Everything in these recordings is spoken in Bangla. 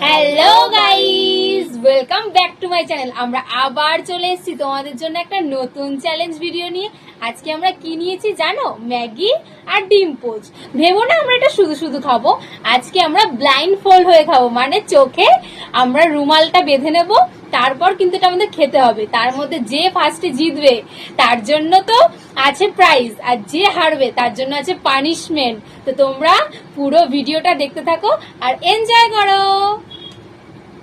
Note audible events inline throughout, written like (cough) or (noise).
Hello guys welcome back to my channel আমরা আবার চলে এসেছি তোমাদের জন্য একটা নতুন চ্যালেঞ্জ ভিডিও নিয়ে। আজকে আমরা কি নিয়েছি জানো? ম্যাগি আর ডিম পোচ। ভেবো না আমরা এটা শুধু শুধু খাব। আজকে আমরা ব্লাইন্ড ফোল্ড হয়ে খাব। মানে চোখে আমরা রুমালটা বেঁধে নেব, তারপর কিন্তু এটা আমাদের খেতে হবে। তার মধ্যে যে ফার্স্টে জিতবে, তার জন্য তো আছে প্রাইজ আর যে হারবে, তার জন্য আছে পানিশমেন্ট তো তোমরা পুরো ভিডিওটা দেখতে থাকো আর এনজয় করো।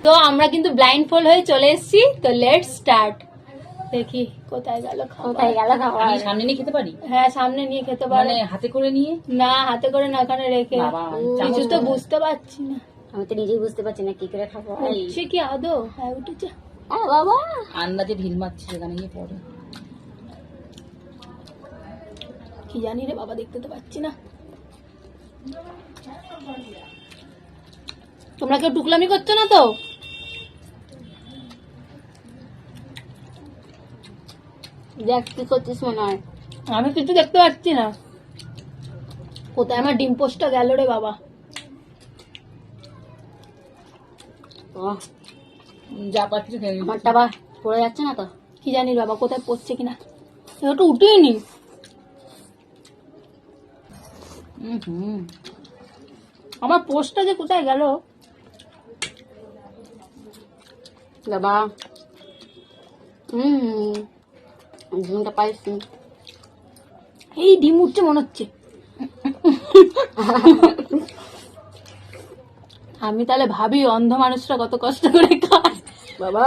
তো আমরা কিন্তু ব্লাইন্ড ফোল্ড হয়ে চলে এসেছি। তো লেট স্টার্ট দেখি। কোথায় গেল কোথায় গেল খাবার? আমি সামনে নিয়ে খেতে পারি? হ্যাঁ সামনে নিয়ে খেতে পারে। মানে হাতে করে নিয়ে? না হাতে করে না ওখানে রেখে। কিছু তো বুঝতে পারছি না। আমি তো নিজেই বুঝতে পারছি না কি করে খাব। উঠছে কি আদৌ? হ্যাঁ উঠেছে। বাবা। আন্দাজে ঢিল মারছি সেখানে গিয়ে পড়ে। কি জানি রে বাবা দেখতে তো পাচ্ছি না। তোমরা কেউ টুকলামি করছ না তো? দেখ কি করছিস মনে হয়? আমি কিছু দেখতে পাচ্ছি না। কোথায়? আমার ডিম পোস্টটা গেল রে বাবা। যা পাচ্ছি খেয়ে নিচ্ছি। আমারটা বা পড়ে যাচ্ছে না তো? কি জানি বাবা কোথায় পড়ছে কিনা? একটু উঠেই নি। আমার পোস্টটা যে কোথায় গেল? বাবা। হুম ঝুমটা পাইছি। এই ডিম উঠছে মনে হচ্ছে। আমি তাহলে ভাবি অন্ধ মানুষরা কত কষ্ট করে খায়। বাবা।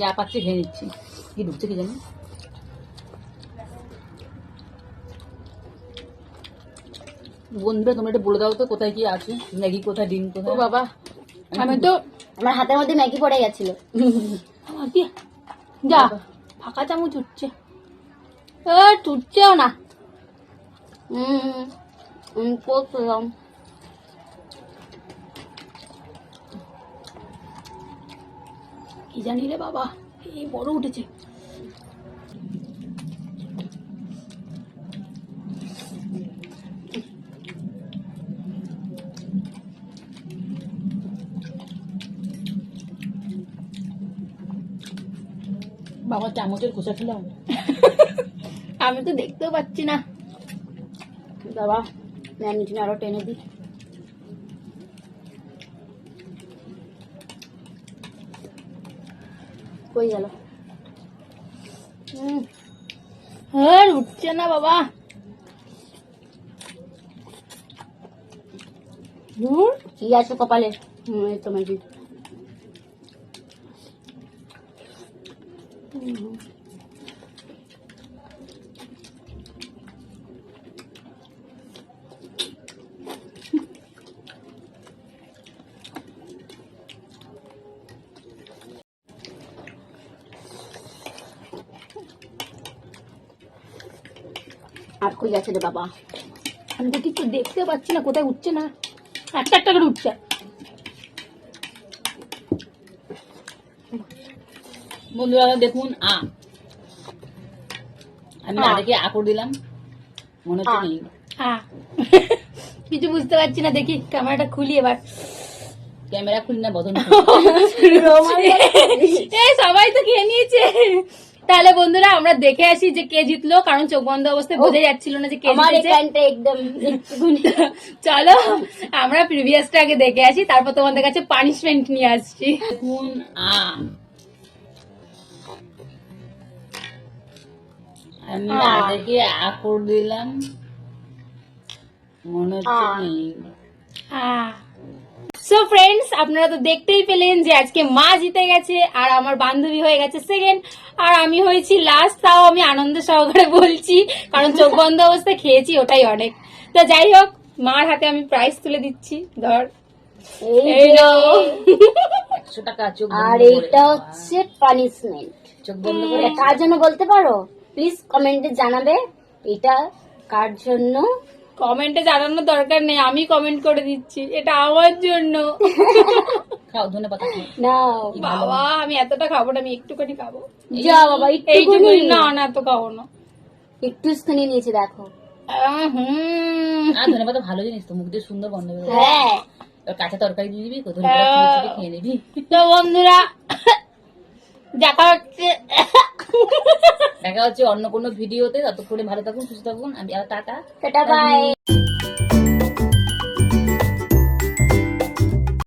যা পাচ্ছি খেয়ে নিচ্ছি। কি ঢুকছে কি জানি? বন্ধুরা তোমরা একটু বলে দাও তো কোথায় কি আছে? ম্যাগি কোথায় ডিম কোথায়? বাবা। আমি তো আমার হাতের মধ্যে ম্যাগি পড়ে গেছিল। আমার যা। ফাঁকা চামচ উঠছে এ না হুম করলাম কি জানি রে বাবা এই বড় উঠেছে বাবা চামচের খোসা খেলাম আমি তো দেখতেও পাচ্ছি না। বাবা তুমি আরও টেনে দিই। কই গেল। আর উঠছে না বাবা। ধুর, কি আছে কপালে? হুম এই তো ম্যাগি আর কই আছে রে বাবা? আমি তো কিছু দেখতে পাচ্ছি না, কোথায় উঠছে না? একটা একটা করে উঠছে। বন্ধুরা দেখুন আ। আমি আগে দিলাম। মনে হচ্ছে নেই কিছু বুঝতে পারছি না দেখি ক্যামেরাটা খুলি এবার। ক্যামেরা খুলি না বদন (laughs) সবাই তো খেয়ে নিয়েছে। তাহলে বন্ধুরা আমরা দেখে আসি যে কে জিতলো কারণ চোখ বন্ধ অবস্থায় বোঝা যাচ্ছিল না যে কে জিতেছে। একদম (laughs) চলো আমরা প্রিভিয়াসটা আগে দেখে আসি তারপর তোমাদের কাছে পানিশমেন্ট নিয়ে আসছি। আ। আমি আ। আগে আ দিলাম? মনে হচ্ছে নেই। সো ফ্রেন্ডস আপনারা তো দেখতেই পেলেন যে আজকে মা জিতে গেছে আর আমার বান্ধবী হয়ে গেছে সেকেন্ড আর আমি হয়েছি লাস্ট তাও আমি আনন্দ সহকারে বলছি কারণ চোখ বন্ধ অবস্থায় খেয়েছি ওটাই অনেক। তো যাই হোক মার হাতে আমি প্রাইস তুলে দিচ্ছি ধর। এই নাও। টাকা চোখ আর এইটা হচ্ছে পানিশমেন্ট চোখ বন্ধ কার জন্য বলতে পারো? প্লিজ কমেন্টে জানাবে এটা কার জন্য? কমেন্টে জানানোর দরকার নেই আমি কমেন্ট করে দিচ্ছি এটা আমার জন্য। (laughs) খাও ধনে পাতা খাও বাবা আমি এতটা খাব না আমি একটুখানি খাব। যা বাবা এইটুকুনি না না তো খাব না। একটু স্থানে নিয়েছি দেখো। আহ, হুম। আর ধনে পাতা ভালো জিনিস তো মুখ দিয়ে সুন্দর গন্ধ বেরোয়। হ্যাঁ। কাঁচা তরকারি দিয়ে দিবি কোথাও হ্যাঁ। খেয়ে নিবি। তো বন্ধুরা (coughs) দেখা হচ্ছে। দেখা হচ্ছে অন্য কোনো ভিডিওতে ততক্ষণে ভালো থাকুন সুস্থ থাকুন আমি আর টাটা। Tata bye